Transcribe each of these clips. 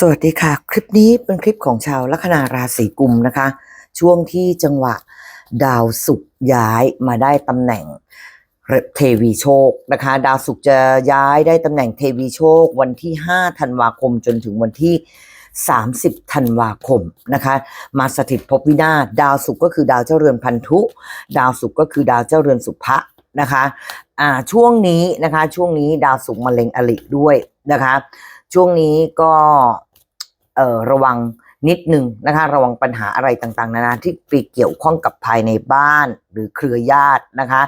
สวัสดีค่ะ คลิปนี้เป็นคลิปของชาวลัคนาราศีกุมนะคะ ช่วงที่จังหวะดาวศุกร์ย้ายมาได้ตำแหน่งเทวีโชคนะคะ ดาวศุกร์จะย้ายได้ตำแหน่งเทวีโชค วันที่ 5 ธันวาคมจนถึงวันที่ 30 ธันวาคมนะคะ มาสถิตภพวินาศดาวศุกร์ก็คือดาวเจ้าเรือนพันธุ ดาวศุกร์ก็คือดาวเจ้าเรือนสุภะนะคะอ่าช่วงนี้นะคะช่วงนี้ดาวศุกร์มะเร็งอลิด้วยนะคะช่วงนี้ก็ เอ่อระวังนิดนึงนะคะ ระวังปัญหาอะไรต่างๆ นานาที่ไปเกี่ยวข้องกับภายในบ้านหรือเครือญาตินะคะ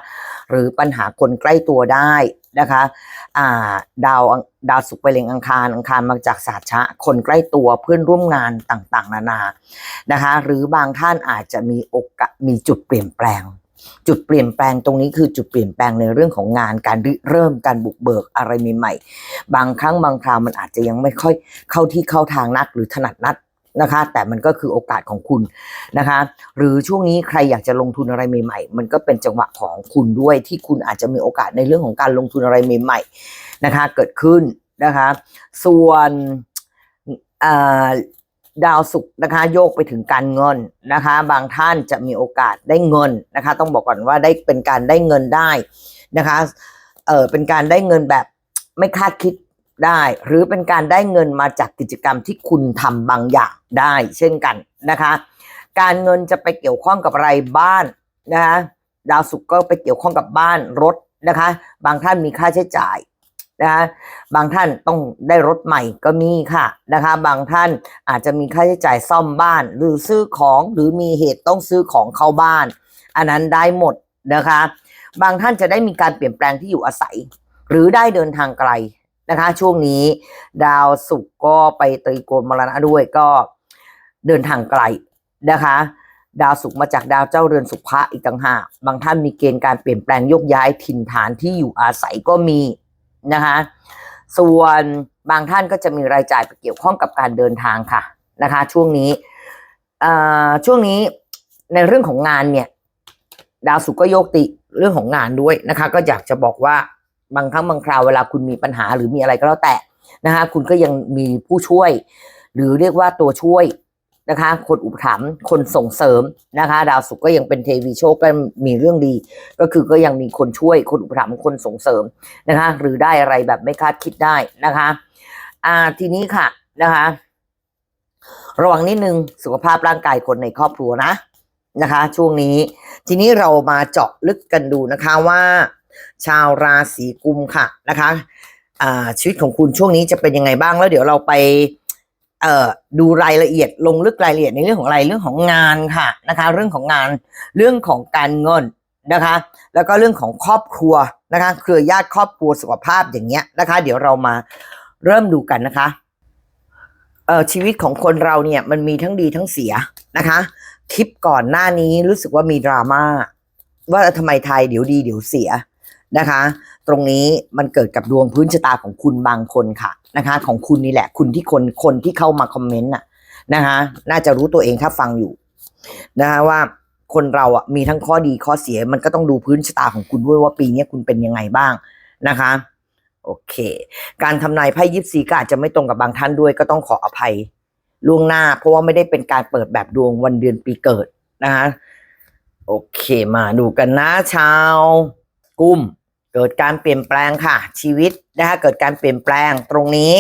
หรือปัญหาคนใกล้ตัวได้นะคะอ่าดาวดาวศุกร์ไปเล็งอังคารอังคารมาจากศาสตร์ชะ คนใกล้ตัวเพื่อนร่วมงานต่างๆ นานานะคะ หรือบางท่านอาจจะมีโอกาสมีจุดเปลี่ยนแปลง จุดเปลี่ยนแปลงตรงนี้คือจุดเปลี่ยนแปลงในเรื่องของงานการเริ่มการบุกเบิกอะไรใหม่ๆ บางครั้งบางคราวมันอาจจะยังไม่ค่อยเข้าที่เข้าทางนักหรือถนัดนัดนะคะ แต่มันก็คือโอกาสของคุณนะคะ หรือช่วงนี้ใครอยากจะลงทุนอะไรใหม่ๆ มันก็เป็นจังหวะของคุณด้วยที่คุณอาจจะมีโอกาสในเรื่องของการลงทุนอะไรใหม่ๆนะคะ เกิดขึ้นนะคะ ส่วนอ่อ ดาวศุกร์นะคะ โยกไปถึงการเงินนะคะ บางท่านจะมีโอกาสได้เงินนะคะ ต้องบอกก่อนว่าได้เป็นการได้เงินได้นะคะเออเป็นการได้เงินแบบไม่คาดคิดได้ หรือเป็นการได้เงินมาจากกิจกรรมที่คุณทำบางอย่างได้ เช่นกันนะคะ การเงินจะไปเกี่ยวข้องกับอะไรบ้านนะคะดาวศุกร์ก็ไปเกี่ยวข้องกับบ้านรถนะคะ บางท่านมีค่าใช้จ่าย นะคะบางท่านต้องได้รถใหม่ก็มีค่ะนะคะ บางท่านอาจจะมีค่าใช้จ่ายซ่อมบ้าน หรือซื้อของหรือมีเหตุต้องซื้อของเข้าบ้าน อันนั้นได้หมดนะคะ บางท่านจะได้มีการเปลี่ยนแปลงที่อยู่อาศัย หรือได้เดินทางไกลนะคะ ช่วงนี้ดาวศุกร์ก็ไปตรีโกณมรณะด้วยก็เดินทางไกลนะคะดาวศุกร์มาจากดาวเจ้าเรือนสุภะอีกต่างหาก บางท่านมีเกณฑ์การเปลี่ยนแปลงยกย้ายถิ่นฐานที่อยู่อาศัยก็มี นะคะส่วนบางท่านก็จะมีรายจ่ายเกี่ยวข้องกับการเดินทางค่ะนะคะช่วงนี้อ่าช่วงนี้ในเรื่องของงานเนี่ยดาวศุกร์ก็โยกติเรื่องของงานด้วยนะคะ ก็อยากจะบอกว่าบางครั้งบางคราวเวลาคุณมีปัญหาหรือมีอะไรก็แล้วแต่นะคะคุณก็ยังมีผู้ช่วย หรือเรียกว่าตัวช่วย นะคะ คนอุปถัมภ์คนส่งเสริมนะคะ ดาวศุกร์ก็ยังเป็นเทวีโชคก็มีเรื่องดี ก็คือก็ยังมีคนช่วยคนอุปถัมภ์คนส่งเสริมนะคะ หรือได้อะไรแบบไม่คาดคิดได้นะคะอ่าทีนี้ค่ะนะคะ ระวังนิดนึงสุขภาพร่างกายคนในครอบครัวนะนะคะ ช่วงนี้ทีนี้เรามาเจาะลึกกันดูนะคะว่า ชาวราศีกุมค่ะนะคะชีวิตของคุณช่วงนี้จะเป็นยังไงบ้างแล้วเดี๋ยวเราไป เอ่อดูรายละเอียดลงลึกรายละเอียดในเรื่องของอะไรเรื่องของงานค่ะนะคะ เรื่องของงานเรื่องของการเงินนะคะ แล้วก็เรื่องของครอบครัวนะคะ เครือญาติครอบครัวสุขภาพอย่างเงี้ยนะคะ เดี๋ยวเรามาเริ่มดูกันนะคะเอ่อชีวิตของคนเราเนี่ยมันมีทั้งดีทั้งเสียนะคะคลิปก่อนหน้านี้รู้สึกว่ามีดราม่าว่าทำไมไทยเดี๋ยวดีเดี๋ยวเสีย นะคะ ตรงนี้มันเกิดกับดวงพื้นชะตาของคุณบางคนค่ะนะคะ ของคุณนี่แหละ คุณที่คนคนที่เข้ามาคอมเมนต์น่ะนะคะ น่าจะรู้ตัวเองถ้าฟังอยู่นะคะว่าคนเราอะมีทั้งข้อดีข้อเสียมันก็ต้องดูพื้นชะตาของคุณด้วยว่าปีนี้คุณเป็นยังไงบ้างนะคะโอเค การทำนายไพ่ยิปซีก็อาจจะไม่ตรงกับบางท่านด้วยก็ต้องขออภัยล่วงหน้า เพราะว่าไม่ได้เป็นการเปิดแบบดวงวันเดือนปีเกิดนะคะโอเคมาดูกันนะชาว กุ้ม เกิดการเปลี่ยนแปลงค่ะ ชีวิตนะคะเกิดการเปลี่ยนแปลงตรงนี้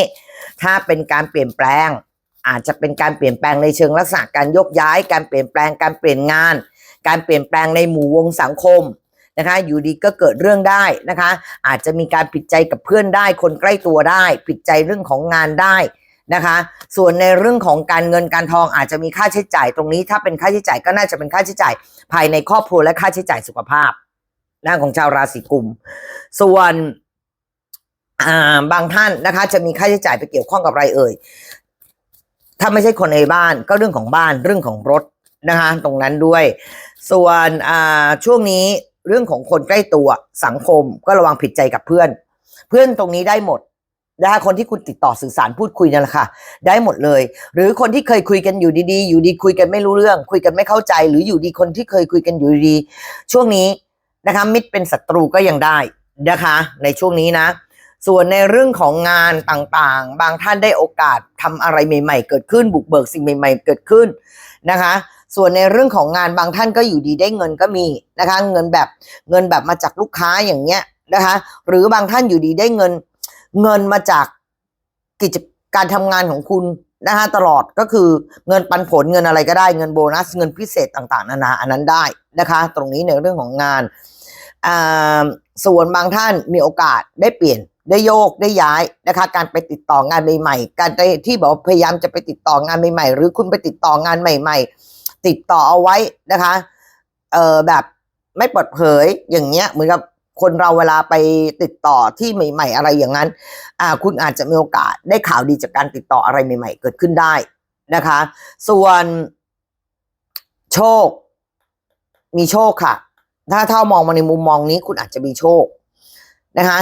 ถ้าเป็นการเปลี่ยนแปลง อาจจะเป็นการเปลี่ยนแปลงในเชิงลักษณะการยกย้าย การเปลี่ยนแปลงการเปลี่ยนงาน การเปลี่ยนแปลงในหมู่วงสังคมนะคะอยู่ดีก็เกิดเรื่องได้นะคะ อาจจะมีการผิดใจกับเพื่อนได้ คนใกล้ตัวได้ ผิดใจเรื่องของงานได้นะคะ ส่วนในเรื่องของการเงินการทองอาจจะมีค่าใช้จ่ายตรงนี้ ถ้าเป็นค่าใช้จ่ายก็น่าจะเป็นค่าใช้จ่าย ภายในครอบครัวและค่าใช้จ่ายสุขภาพ หน้าของชาวราศีกุม ส่วนบางท่านนะคะ จะมีค่าใช้จ่ายไปเกี่ยวข้องกับอะไรเอ่ย ถ้าไม่ใช่คนในบ้านก็เรื่องของบ้านเรื่องของรถนะคะตรงนั้นด้วย ส่วนช่วงนี้เรื่องของคนใกล้ตัวสังคมก็ระวังผิดใจกับเพื่อน เพื่อนตรงนี้ได้หมดนะคะคนที่คุณติดต่อสื่อสารพูดคุยนั่นแหละค่ะ ได้หมดเลย หรือคนที่เคยคุยกันอยู่ดีๆ อยู่ดีคุยกันไม่รู้เรื่อง คุยกันไม่เข้าใจ หรืออยู่ดีคนที่เคยคุยกันอยู่ดี ช่วงนี้ นะคะมิตรเป็นศัตรูก็ยังได้นะคะในช่วงนี้นะ ส่วนในเรื่องของงานต่างๆ บางท่านได้โอกาสทำอะไรใหม่ ๆ เกิดขึ้นบุกเบิกสิ่งใหม่ ๆ เกิดขึ้นนะคะ ส่วนในเรื่องของงานบางท่านก็อยู่ดีได้เงินก็มีนะคะ เงินแบบเงินแบบมาจากลูกค้าอย่างเงี้ยนะคะ หรือบางท่านอยู่ดีได้เงิน เงินมาจากกิจการทำงานของคุณ นะคะตลอดก็คือเงินปันผลเงินอะไรก็ได้เงินโบนัสเงินพิเศษต่างๆ นานาอันนั้นได้นะคะ ตรงนี้ในเรื่องของงานอ่าส่วนบางท่านมีโอกาสได้เปลี่ยนได้โยกได้ย้ายนะคะ การไปติดต่องานใหม่ๆ การที่บอกพยายามจะไปติดต่องานใหม่ๆ หรือคุณไปติดต่องานใหม่ ๆ ติดต่อเอาไว้นะคะเออแบบไม่เปิดเผยอย่างเงี้ยเหมือนกับ คนเราเวลาไปติดต่อที่ใหม่ ๆ อะไรอย่างนั้น อ่า คุณอาจจะมีโอกาสได้ข่าวดีจากการติดต่ออะไรใหม่ ๆ เกิดขึ้นได้นะคะ ส่วนโชค มีโชคค่ะ ถ้าถ้ามองมาในมุมมองนี้ คุณอาจจะมีโชคนะคะ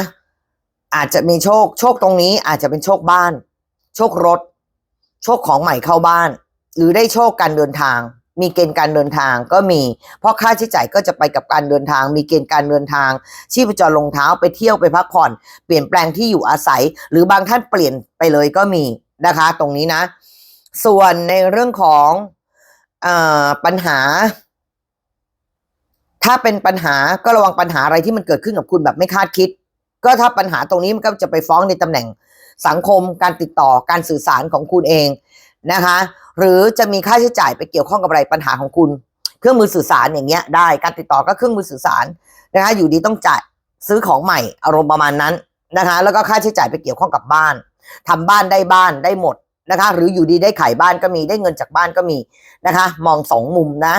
อาจจะมีโชค โชคตรงนี้อาจจะเป็นโชคบ้าน โชครถ โชคของใหม่เข้าบ้าน หรือได้โชคการเดินทาง มีเกณฑ์การเดินทางก็มี เพราะค่าใช้จ่ายก็จะไปกับการเดินทาง มีเกณฑ์การเดินทาง ชีพจรลงเท้าไปเที่ยวไปพักผ่อน เปลี่ยนแปลงที่อยู่อาศัย หรือบางท่านเปลี่ยนไปเลยก็มีนะคะ ตรงนี้นะ ส่วนในเรื่องของออปัญหา ถ้าเป็นปัญหาก็ระวังปัญหาอะไรที่มันเกิดขึ้นกับคุณแบบไม่คาดคิด ก็ถ้าปัญหาตรงนี้มันก็จะไปฟ้องในตำแหน่งสังคม การติดต่อการสื่อสารของคุณเองนะคะ หรือจะมีค่าใช้จ่ายไปเกี่ยวข้องกับอะไรปัญหาของคุณ เครื่องมือสื่อสารอย่างเงี้ยได้การติดต่อก็เครื่องมือสื่อสารนะคะอยู่ดีต้องจ่ายซื้อของใหม่อารมณ์ประมาณนั้นนะคะแล้วก็ค่าใช้จ่ายไปเกี่ยวข้องกับบ้านทำบ้านได้บ้านได้หมดนะคะหรืออยู่ดีได้ขายบ้านก็มีได้เงินจากบ้านก็มีนะคะ มองสองมุมนะ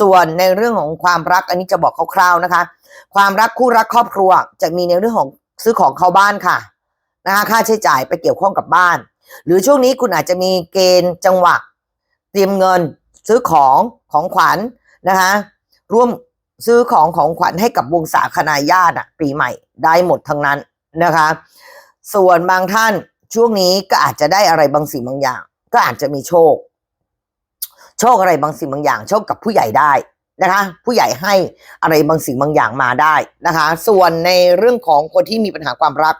ส่วนในเรื่องของความรักอันนี้จะบอกคร่าวๆนะคะ ความรักคู่รักครอบครัวจะมีในเรื่องของซื้อของเข้าบ้านค่ะนะคะค่าใช้จ่ายไปเกี่ยวข้องกับบ้าน หรือช่วงนี้คุณอาจจะมีเกณฑ์จังหวะ เตรียมเงินซื้อของของขวัญนะคะร่วมซื้อของของขวัญให้กับวงศาคณาญาติปีใหม่ได้หมดทั้งนั้นนะคะ ส่วนบางท่านช่วงนี้ก็อาจจะได้อะไรบางสิ่งบางอย่าง ก็อาจจะมีโชค โชคอะไรบางสิ่งบางอย่าง โชคกับผู้ใหญ่ได้นะคะ ผู้ใหญ่ให้อะไรบางสิ่งบางอย่างมาได้นะคะ ส่วนในเรื่องของคนที่มีปัญหาความรัก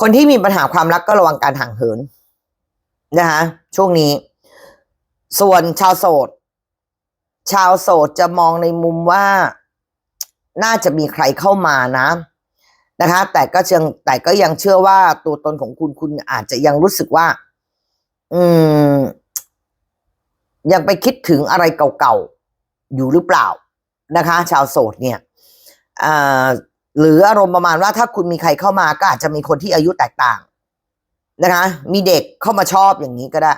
คนที่มีปัญหาความรักก็ระวังการห่างเหินนะคะช่วงนี้ ส่วนชาวโสด ชาวโสดจะมองในมุมว่าน่าจะมีใครเข้ามานะนะคะ แต่ก็เชิงแต่ก็ยังเชื่อว่าตัวตนของคุณคุณอาจจะยังรู้สึกว่า อืม ยังไปคิดถึงอะไรเก่าๆอยู่หรือเปล่านะคะ ชาวโสดเนี่ยอ่าหรืออารมณ์ประมาณว่าถ้าคุณมีใครเข้ามาก็อาจจะมีคนที่อายุแตกต่าง นะคะ มีเด็กเข้ามาชอบอย่างนี้ก็ได้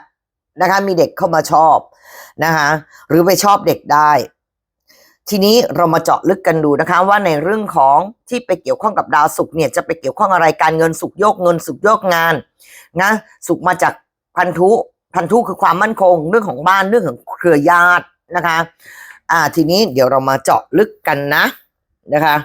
นะคะ มีเด็กเข้ามาชอบนะคะหรือไปชอบเด็กได้ ทีนี้เรามาเจาะลึกกันดูนะคะ ว่าในเรื่องของที่ไปเกี่ยวข้องกับดาวศุกร์เนี่ยจะไปเกี่ยวข้องอะไรการเงินสุกโยกเงินสุกโยกงานนะสุกมาจากพันธุพันธุคือความมั่นคง เรื่องของบ้านเรื่องของเครือญาตินะคะ อ่าทีนี้เดี๋ยวเรามาเจาะลึกกันนะนะคะ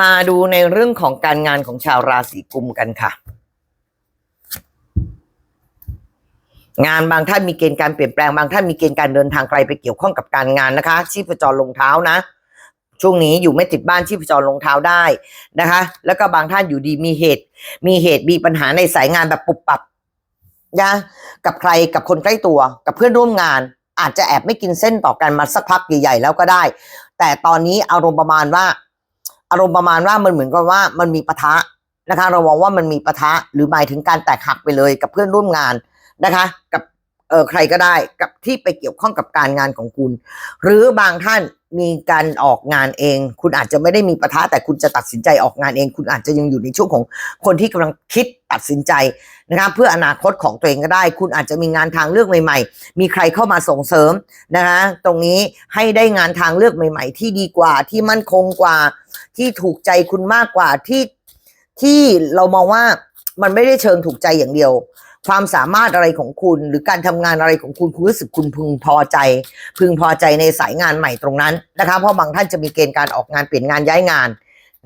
มาดูในเรื่องของการงานของชาวราศีกุมกันค่ะ งานบางท่านมีเกณฑ์การเปลี่ยนแปลงบางท่านมีเกณฑ์การเดินทางไกลไปเกี่ยวข้องกับการงานนะคะชีพจรลงเท้านะ ช่วงนี้อยู่ไม่ติดบ้านชีพจรลงเท้าได้นะคะ แล้วก็บางท่านอยู่ดีมีเหตุ มีเหตุมีปัญหาในสายงานแบบปุบปับนะกับใครกับคนใกล้ตัว กับเพื่อนร่วมงาน อาจจะแอบไม่กินเส้นต่อกันมาสักพักใหญ่ๆแล้วก็ได้ แต่ตอนนี้อารมณ์ประมาณว่า อารมณ์ประมาณว่ามันเหมือนกับว่ามันมีปะทะนะคะ เรามองว่ามันมีปะทะหรือหมายถึงการแตกหักไปเลยกับเพื่อนร่วมงานนะคะ กับ เออใครก็ได้กับที่ไปเกี่ยวข้องกับการงานของคุณ หรือบางท่านมีการออกงานเอง คุณอาจจะไม่ได้มีปะทะแต่คุณจะตัดสินใจออกงานเอง คุณอาจจะยังอยู่ในช่วงของคนที่กำลังคิดตัดสินใจนะคะเพื่ออนาคตของตัวเองก็ได้ คุณอาจจะมีงานทางเลือกใหม่ ๆ มีใครเข้ามาส่งเสริมนะคะตรงนี้ให้ได้งานทางเลือกใหม่ ๆ ที่ดีกว่าที่มั่นคงกว่า ที่ถูกใจคุณมากกว่าที่ที่เรามองว่ามันไม่ได้เชิงถูกใจอย่างเดียว ความสามารถอะไรของคุณ หรือการทำงานอะไรของคุณคุณรู้สึกคุณพึงพอใจ พึงพอใจในสายงานใหม่ตรงนั้นนะคะเพราะบางท่านจะมีเกณฑ์การออกงานเปลี่ยนงานย้ายงาน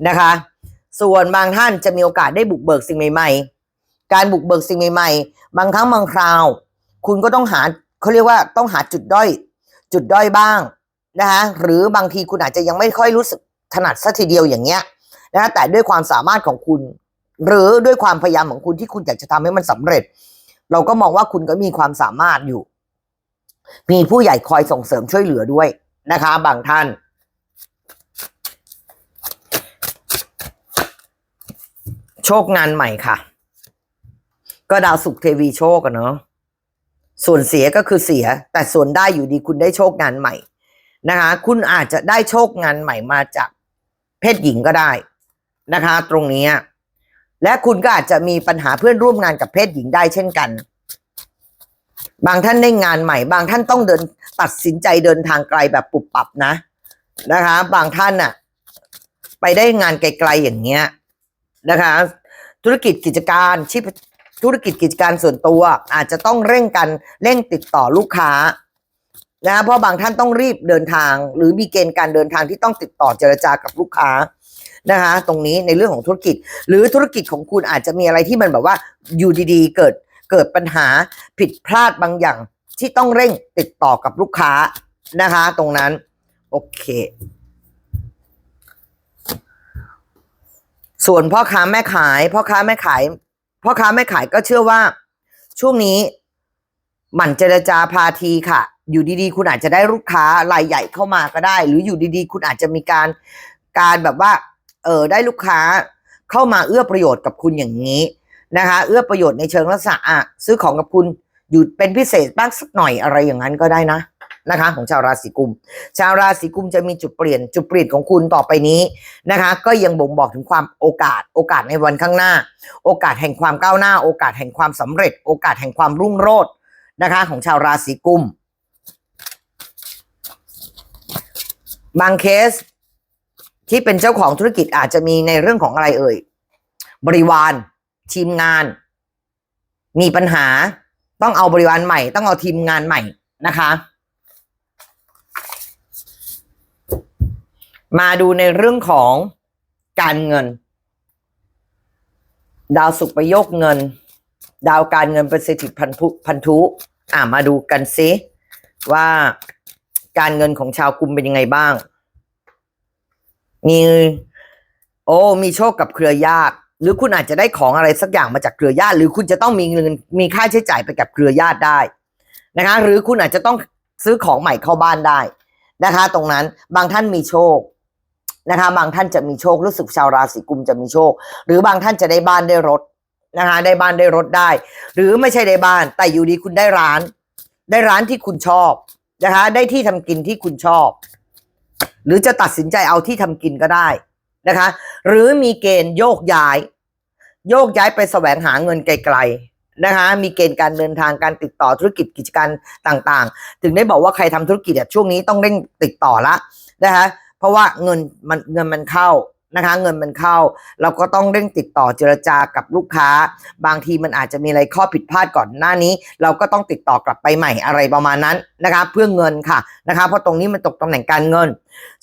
นะคะ ส่วนบางท่านจะมีโอกาสได้บุกเบิกสิ่งใหม่ ๆ การบุกเบิกสิ่งใหม่ ๆ บางครั้งบางคราว คุณก็ต้องหาเขาเรียกว่าต้องหาจุดด้อย จุดด้อยบ้างนะคะหรือบางทีคุณอาจจะยังไม่ค่อยรู้สึกถนัดสัทีเดียวอย่างเงี้ยนะแต่ด้วยความสามารถของคุณ หรือด้วยความพยายามของคุณที่คุณอยากจะทำให้มันสำเร็จ เราก็มองว่าคุณก็มีความสามารถอยู่ มีผู้ใหญ่คอยส่งเสริมช่วยเหลือด้วยนะคะ บางท่าน โชคงานใหม่ค่ะ ก็ดาวสุขเทวีโชคอะเนาะส่วนเสียก็คือเสีย แต่ส่วนได้อยู่ดีคุณได้โชคงานใหม่นะคะ คุณอาจจะได้โชคงานใหม่มาจากเพศหญิงก็ได้นะคะ ตรงนี้ และคุณก็อาจจะมีปัญหาเพื่อนร่วมงานกับเพศหญิงได้เช่นกัน บางท่านได้งานใหม่ บางท่านต้องเดินตัดสินใจเดินทางไกลแบบปุบปับนะนะคะ บางท่านน่ะไปได้งานไกลๆอย่างเงี้ยนะคะ ธุรกิจกิจการชีพธุรกิจกิจการส่วนตัว อาจจะต้องเร่งกันเร่งติดต่อลูกค้านะเพราะบางท่านต้องรีบเดินทาง หรือมีเกณฑ์การเดินทางที่ต้องติดต่อเจรจากับลูกค้า นะคะ ตรงนี้ในเรื่องของธุรกิจ หรือธุรกิจของคุณอาจจะมีอะไรที่มันแบบว่าอยู่ดีๆ เกิดเกิดปัญหาผิดพลาดบางอย่างที่ต้องเร่งติดต่อกับลูกค้านะคะ ตรงนั้น โอเค ส่วนพ่อค้าแม่ขายพ่อค้าแม่ขายพ่อค้าแม่ขายก็เชื่อว่า ช่วงนี้หมั่นเจรจาพาทีค่ะ อยู่ดีๆ คุณอาจจะได้ลูกค้ารายใหญ่เข้ามาก็ได้ หรืออยู่ดีๆ คุณอาจจะมีการการแบบว่า เออได้ลูกค้าเข้ามาเอื้อประโยชน์กับคุณอย่างนี้นะคะ เอื้อประโยชน์ในเชิงลักษณะอะซื้อของกับคุณอยู่เป็นพิเศษบ้างสักหน่อยอะไรอย่างนั้นก็ได้นะนะคะ ของชาวราศีกุม ชาวราศีกุมจะมีจุดเปลี่ยนจุดเปลี่ยนของคุณต่อไปนี้นะคะ ก็ยังบ่งบอกถึงความโอกาส โอกาสในวันข้างหน้า โอกาสแห่งความก้าวหน้า โอกาสแห่งความสำเร็จ โอกาสแห่งความรุ่งโรจน์นะคะ ของชาวราศีกุม บางเคส ที่เป็นเจ้าของธุรกิจอาจจะมีในเรื่องของอะไรเอ่ย บริวารทีมงาน มีปัญหาต้องเอาบริวารใหม่ ต้องเอาทีมงานใหม่นะคะ มาดูในเรื่องของการเงิน ดาวสุขประโยคเงิน ดาวการเงินเป็นสถิตพันธุพันธุ อ่ามาดูกันซิว่าการเงินของชาวกุมเป็นยังไงบ้าง มีโอ้มีโชคกับเครือญาติ หรือคุณอาจจะได้ของอะไรสักอย่างมาจากเครือญาติ หรือคุณจะต้องมีเงินมีค่าใช้จ่ายไปกับเครือญาติได้นะคะ หรือคุณอาจจะต้องซื้อของใหม่เข้าบ้านได้นะคะ ตรงนั้นบางท่านมีโชคนะคะ บางท่านจะมีโชครู้สึกชาวราศีกุมจะมีโชค หรือบางท่านจะได้บ้านได้รถนะคะได้บ้านได้รถได้ หรือไม่ใช่ได้บ้าน แต่อยู่ดีคุณได้ร้าน ได้ร้านที่คุณชอบนะคะ ได้ที่ทำกินที่คุณชอบ หรือจะตัดสินใจเอาที่ทำกินก็ได้นะคะ หรือมีเกณฑ์โยกย้าย โยกย้ายไปแสวงหาเงินไกลๆนะคะ มีเกณฑ์การเดินทางการติดต่อธุรกิจกิจการต่างๆ ถึงได้บอกว่าใครทำธุรกิจอะช่วงนี้ต้องเร่งติดต่อละนะคะเพราะว่าเงินมันเงินมันเข้า นะคะ เงินมันเข้า เราก็ต้องเร่งติดต่อเจรจากับลูกค้า บางทีมันอาจจะมีอะไรข้อผิดพลาดก่อนหน้านี้ เราก็ต้องติดต่อกลับไปใหม่อะไรประมาณนั้นนะคะ เพื่อเงินค่ะนะคะ เพราะตรงนี้มันตกตำแหน่งการเงิน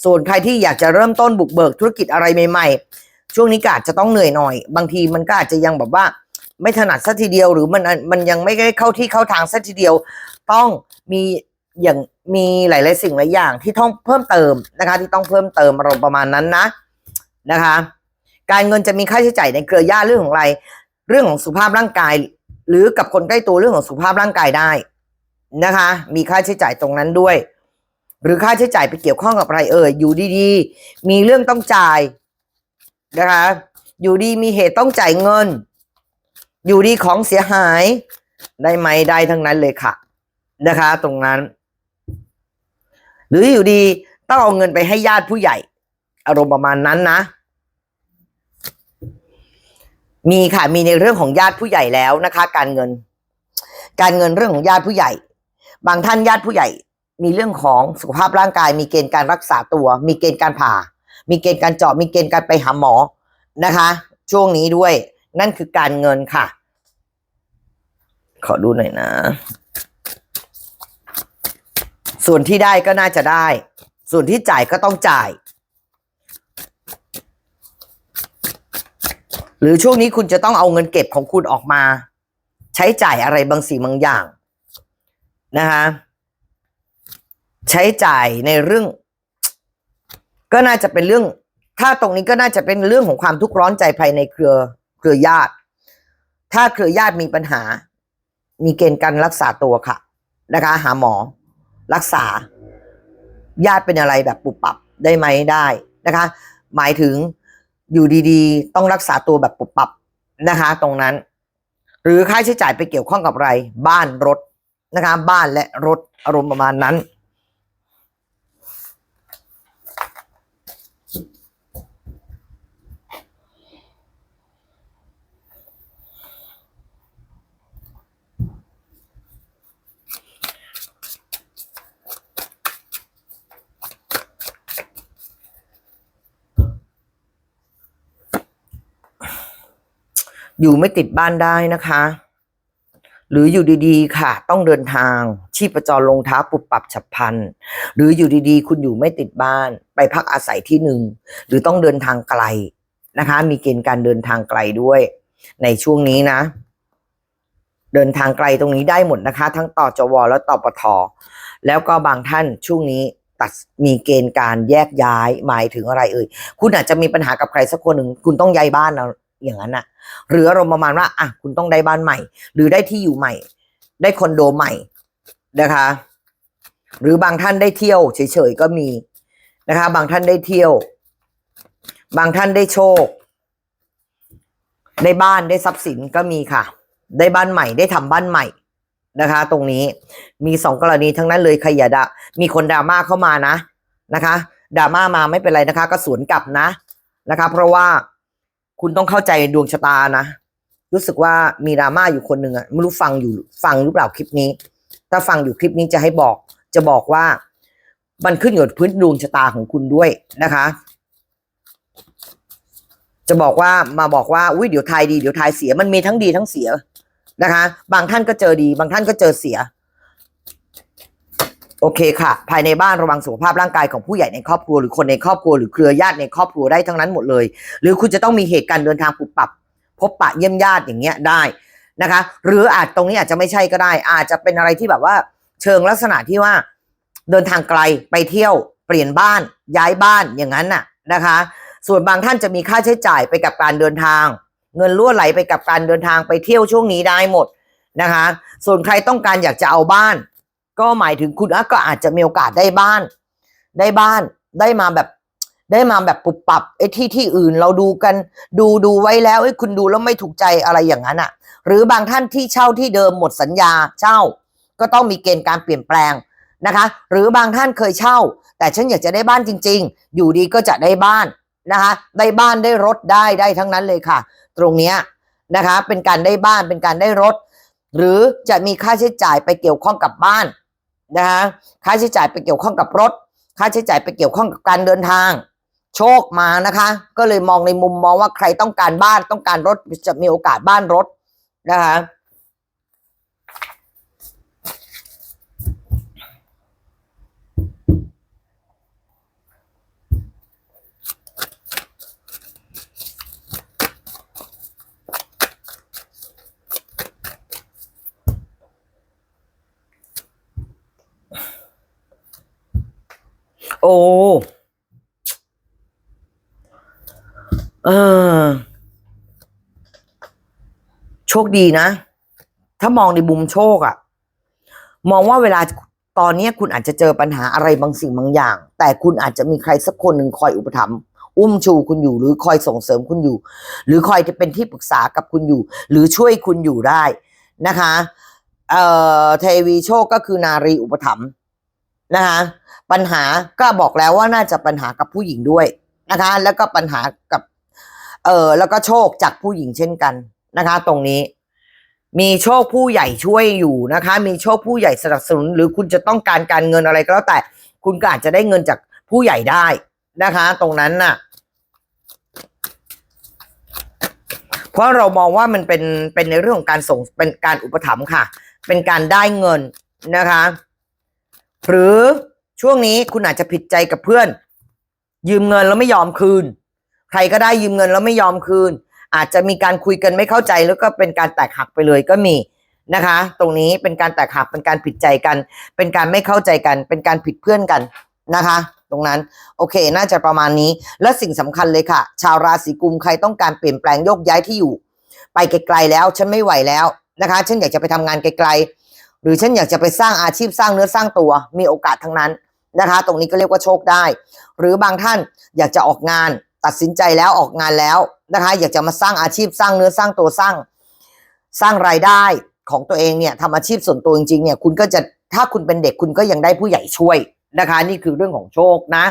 ส่วนใครที่อยากจะเริ่มต้นบุกเบิกธุรกิจอะไรใหม่ ๆ ช่วงนี้ก็อาจจะต้องเหนื่อยหน่อย บางทีมันก็อาจจะยังแบบว่าไม่ถนัดสัทีเดียวหรือมันมันยังไม่ได้เข้าที่เข้าทางสัทีเดียว ต้องมีอย่างมีหลาย ๆ สิ่งหลายอย่างที่ต้องเพิ่มเติมนะคะ ที่ต้องเพิ่มเติมอารมณ์ประมาณนั้นนะ นะคะ การเงินจะมีค่าใช้จ่ายในเครือญาติเรื่องของอะไร เรื่องของสุขภาพร่างกาย หรือกับคนใกล้ตัวเรื่องของสุขภาพร่างกายได้นะคะ มีค่าใช้จ่ายตรงนั้นด้วย หรือค่าใช้จ่ายไปเกี่ยวข้องกับอะไรเอ่ยอยู่ดีๆ มีเรื่องต้องจ่ายนะคะ อยู่ดีมีเหตุต้องจ่ายเงิน อยู่ดีของเสียหายได้ไหมได้ทั้งนั้นเลยค่ะ นะคะ ตรงนั้น หรืออยู่ดีต้องเอาเงินไปให้ญาติผู้ใหญ่ อารมณ์ประมาณนั้นนะ มีค่ะมีในเรื่องของญาติผู้ใหญ่แล้วนะคะ การเงิน การเงินเรื่องของญาติผู้ใหญ่ บางท่านญาติผู้ใหญ่ มีเรื่องของสุขภาพร่างกาย มีเกณฑ์การรักษาตัว มีเกณฑ์การผ่า มีเกณฑ์การเจาะมีเกณฑ์การไปหาหมอนะคะ ช่วงนี้ด้วย นั่นคือการเงินค่ะ ขอดูหน่อยนะ ส่วนที่ได้ก็น่าจะได้ ส่วนที่จ่ายก็ต้องจ่าย หรือช่วงนี้คุณจะต้องเอาเงินเก็บของคุณออกมา ใช้จ่ายอะไรบางสิ่งบางอย่างนะคะใช้จ่ายในเรื่อง ก็น่าจะเป็นเรื่อง ถ้าตรงนี้ก็น่าจะเป็นเรื่องของความทุกข์ร้อนใจภายในเครือเครือญาติ ถ้าเครือญาติมีปัญหา มีเกณฑ์การรักษาตัวค่ะ นะคะ หาหมอ รักษา ญาติเป็นอะไรแบบปุบปับได้ไหมได้นะคะ หมายถึง อยู่ดีๆ ต้องรักษาตัวแบบปุบปับนะคะ ตรงนั้น หรือค่าใช้จ่ายไปเกี่ยวข้องกับอะไร บ้านรถนะคะ บ้านและรถอารมณ์ประมาณนั้น อยู่ไม่ติดบ้านได้นะคะ หรืออยู่ดีๆ ค่ะ ต้องเดินทาง ชีพจรลงเท้าปุบปับฉับพันหรืออยู่ดีๆ คุณอยู่ไม่ติดบ้าน ไปพักอาศัยที่หนึ่ง หรือต้องเดินทางไกลนะคะ มีเกณฑ์การเดินทางไกลด้วย ในช่วงนี้นะ เดินทางไกลตรงนี้ได้หมดนะคะ ทั้งต่อจวและต่อปทแล้วก็บางท่านช่วงนี้ตัดมีเกณฑ์การแยกย้ายหมายถึงอะไรเอ่ย คุณอาจจะมีปัญหากับใครสักคนหนึ่ง คุณต้องย้ายบ้านนะ อย่างนั้นน่ะหรืออารมณ์ประมาณว่าอะคุณต้องได้บ้านใหม่ หรือได้ที่อยู่ใหม่ ได้คอนโดใหม่นะคะ หรือบางท่านได้เที่ยวเฉยๆก็มีนะคะ บางท่านได้เที่ยว บางท่านได้โชค ได้บ้านได้ทรัพย์สินก็มีค่ะ ได้บ้านใหม่ได้ทำบ้านใหม่นะคะ ตรงนี้มีสองกรณีทั้งนั้นเลยใครอย่าดะมีคนดราม่าเข้ามานะนะคะดราม่ามาไม่เป็นไรนะคะ ก็สวนกลับนะนะคะ เพราะว่า คุณต้องเข้าใจดวงชะตานะ รู้สึกว่ามีดราม่าอยู่คนหนึ่งอะไม่รู้ฟังอยู่ฟังหรือเปล่าคลิปนี้ ถ้าฟังอยู่คลิปนี้จะให้บอก จะบอกว่า มันขึ้นอยู่กับพื้นดวงชะตาของคุณด้วยนะคะ จะบอกว่ามาบอกว่าอุ้ยเดี๋ยวทายดีเดี๋ยวทายเสียมันมีทั้งดีทั้งเสียนะคะ บางท่านก็เจอดี บางท่านก็เจอเสีย โอเคค่ะ ภายในบ้านระวังสุขภาพร่างกายของผู้ใหญ่ในครอบครัวหรือคนในครอบครัวหรือเครือญาติในครอบครัวได้ทั้งนั้นหมดเลย หรือคุณจะต้องมีเหตุการณ์เดินทางปุบปับ พบปะเยี่ยมญาติอย่างเงี้ยได้นะคะ หรืออาจตรงนี้อาจจะไม่ใช่ก็ได้ อาจจะเป็นอะไรที่แบบว่า เชิงลักษณะที่ว่า เดินทางไกลไปเที่ยวเปลี่ยนบ้านย้ายบ้านอย่างนั้นน่ะนะคะ ส่วนบางท่านจะมีค่าใช้จ่ายไปกับการเดินทาง เงินล่วไหลไปกับการเดินทางไปเที่ยวช่วงนี้ได้หมดนะคะ ส่วนใครต้องการอยากจะเอาบ้าน ก็หมายถึงคุณก็อาจจะมีโอกาสได้บ้าน ได้บ้านได้มาแบบได้มาแบบปุบปับไอ้ที่ที่อื่นเราดูกัน ดูดูไว้แล้วไอ้คุณดูแล้วไม่ถูกใจอะไรอย่างนั้นอะ หรือบางท่านที่เช่าที่เดิมหมดสัญญาเช่า ก็ต้องมีเกณฑ์การเปลี่ยนแปลงนะคะ หรือบางท่านเคยเช่า แต่ฉันอยากจะได้บ้านจริง ๆ อยู่ดีก็จะได้บ้านนะคะ ได้บ้านได้รถได้ได้ทั้งนั้นเลยค่ะ ตรงเนี้ยนะคะ เป็นการได้บ้านเป็นการได้รถ หรือจะมีค่าใช้จ่ายไปเกี่ยวข้องกับบ้าน นะคะค่าใช้จ่ายไปเกี่ยวข้องกับรถ ค่าใช้จ่ายไปเกี่ยวข้องกับการเดินทาง โชคมานะคะ ก็เลยมองในมุมมองว่าใครต้องการบ้านต้องการรถจะมีโอกาสบ้านรถนะคะ โอ้เออโชคดีนะ ถ้ามองในมุมโชคอะมองว่าเวลาตอนนี้คุณอาจจะเจอปัญหาอะไรบางสิ่งบางอย่าง แต่คุณอาจจะมีใครสักคนหนึ่งคอยอุปถัมภ์อุ้มชูคุณอยู่ หรือคอยส่งเสริมคุณอยู่ หรือคอยจะเป็นที่ปรึกษากับคุณอยู่ หรือช่วยคุณอยู่ได้นะคะ เอ่อเทวีโชคก็คือนารีอุปถัมภ์ นะคะปัญหาก็บอกแล้วว่าน่าจะปัญหากับผู้หญิงด้วยนะคะ แล้วก็ปัญหากับ เออแล้วก็โชคจากผู้หญิงเช่นกันนะคะ ตรงนี้ มีโชคผู้ใหญ่ช่วยอยู่นะคะ มีโชคผู้ใหญ่สนับสนุน หรือคุณจะต้องการการเงินอะไรก็แล้วแต่ คุณก็อาจจะได้เงินจากผู้ใหญ่ได้นะคะ ตรงนั้นน่ะ เพราะเรามองว่ามันเป็นเป็นในเรื่องของการส่งเป็นการอุปถัมภ์ค่ะ เป็นการได้เงินนะคะ หรือช่วงนี้คุณอาจจะผิดใจกับเพื่อน ยืมเงินแล้วไม่ยอมคืน ใครก็ได้ยืมเงินแล้วไม่ยอมคืน อาจจะมีการคุยกันไม่เข้าใจแล้วก็เป็นการแตกหักไปเลยก็มีนะคะ ตรงนี้เป็นการแตกหักเป็นการผิดใจกัน เป็นการไม่เข้าใจกัน เป็นการผิดเพื่อนกันนะคะ ตรงนั้นโอเค น่าจะประมาณนี้ และสิ่งสำคัญเลยค่ะ ชาวราศีกุมใครต้องการเปลี่ยนแปลงโยกย้ายที่อยู่ ไปไกลๆแล้วฉันไม่ไหวแล้วนะคะฉันอยากจะไปทำงานไกลๆ หรือฉันอยากจะไปสร้างอาชีพสร้างเนื้อสร้างตัวมีโอกาสทั้งนั้นนะคะ ตรงนี้ก็เรียกว่าโชคได้ หรือบางท่านอยากจะออกงานตัดสินใจแล้วออกงานแล้วนะคะ อยากจะมาสร้างอาชีพสร้างเนื้อสร้างตัวสร้าง สร้างรายได้ของตัวเองเนี่ยทำอาชีพส่วนตัวจริงๆเนี่ยคุณก็จะถ้าคุณเป็นเด็กคุณก็ยังได้ผู้ใหญ่ช่วยนะคะ นี่คือเรื่องของโชคนะ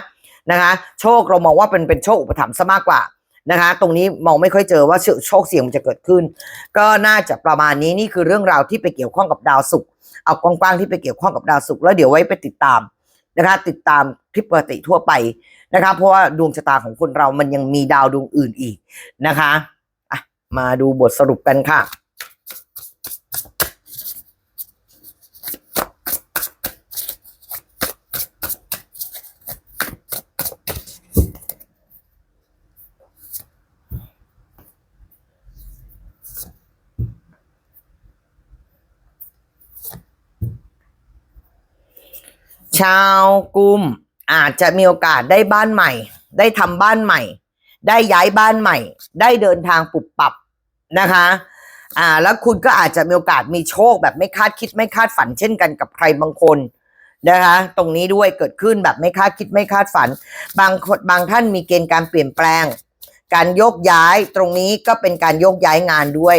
นะคะ โชคเรามองว่าเป็นเป็นโชคอุปถัมภ์ซะมากกว่านะคะ ตรงนี้มองไม่ค่อยเจอว่าโชคเสี่ยงมันจะเกิดขึ้น ก็น่าจะประมาณนี้นี่คือเรื่องราวที่ไปเกี่ยวข้องกับดาวศุกร์ เอากว้างๆที่ไปเกี่ยวข้องกับดาวศุกร์แล้วเดี๋ยวไว้ไปติดตามนะคะติดตามคลิปปกติทั่วไปนะคะเพราะว่าดวงชะตาของคนเรามันยังมีดาวดวงอื่นอีกนะคะอะมาดูบทสรุปกันค่ะ ชาวกุมอาจจะมีโอกาสได้บ้านใหม่ ได้ทำบ้านใหม่ ได้ย้ายบ้านใหม่ ได้เดินทางปุบปับนะคะ อ่า แล้วคุณก็อาจจะมีโอกาสมีโชคแบบไม่คาดคิดไม่คาดฝัน เช่นกันกับใครบางคนนะคะ ตรงนี้ด้วยเกิดขึ้นแบบไม่คาดคิดไม่คาดฝัน บางคนบางท่านมีเกณฑ์การเปลี่ยนแปลง การโยกย้ายตรงนี้ก็เป็นการโยกย้ายงานด้วย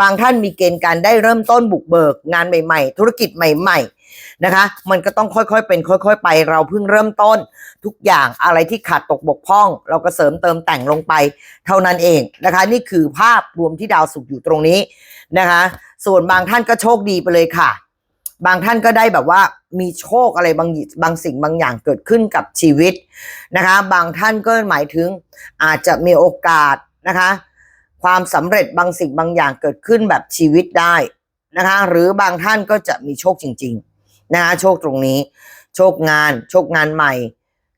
บางท่านมีเกณฑ์การได้เริ่มต้นบุกเบิกงานใหม่ ๆ ธุรกิจใหม่ ๆ นะคะ มันก็ต้องค่อยๆเป็น ค่อยๆไป เราเพิ่งเริ่มต้น ทุกอย่างอะไรที่ขาดตกบกพร่อง เราก็เสริมเติมแต่งลงไป เท่านั้นเองนะคะ นี่คือภาพรวมที่ดาวสุกร์อยู่ตรงนี้นะคะ ส่วนบางท่านก็โชคดีไปเลยค่ะ บางท่านก็ได้แบบว่ามีโชคอะไรบางบางสิ่งบางอย่างเกิดขึ้นกับชีวิตนะคะ บางท่านก็หมายถึงอาจจะมีโอกาสนะคะความสำเร็จบางสิ่งบางอย่างเกิดขึ้นแบบชีวิตได้นะคะ หรือบางท่านก็จะมีโชคจริง ๆ นะคะโชคตรงนี้ โชคงาน โชคงานใหม่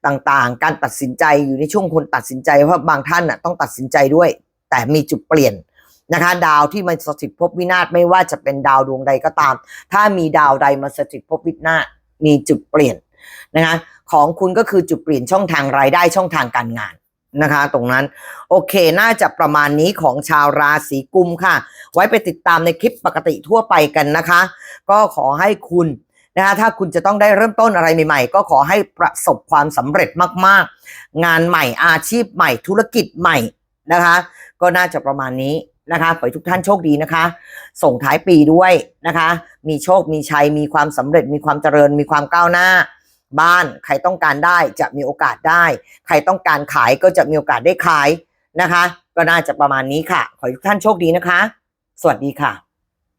ต่างๆ การตัดสินใจอยู่ในช่วงคนตัดสินใจเพราะบางท่านน่ะต้องตัดสินใจด้วย แต่มีจุดเปลี่ยนนะคะ ดาวที่มันสถิตภพวินาศไม่ว่าจะเป็นดาวดวงใดก็ตาม ถ้ามีดาวใดมาสถิตภพวินาศมีจุดเปลี่ยนนะคะของคุณก็คือจุดเปลี่ยนช่องทางรายได้ช่องทางการงานนะคะ ตรงนั้นโอเคน่าจะประมาณนี้ของชาวราศีกุมค่ะ ไว้ไปติดตามในคลิปปกติทั่วไปกันนะคะ ก็ขอให้คุณ นะคะถ้าคุณจะต้องได้เริ่มต้นอะไรใหม่ ๆ ก็ขอให้ประสบความสำเร็จมากๆ งานใหม่อาชีพใหม่ธุรกิจใหม่นะคะ ก็น่าจะประมาณนี้นะคะขอให้ทุกท่านโชคดีนะคะ ส่งท้ายปีด้วยนะคะ มีโชคมีชัยมีความสำเร็จ มีความเจริญ มีความก้าวหน้า บ้านใครต้องการได้จะมีโอกาสได้ ใครต้องการขายก็จะมีโอกาสได้ขายนะคะ ก็น่าจะประมาณนี้ค่ะ ขอให้ทุกท่านโชคดีนะคะ สวัสดีค่ะ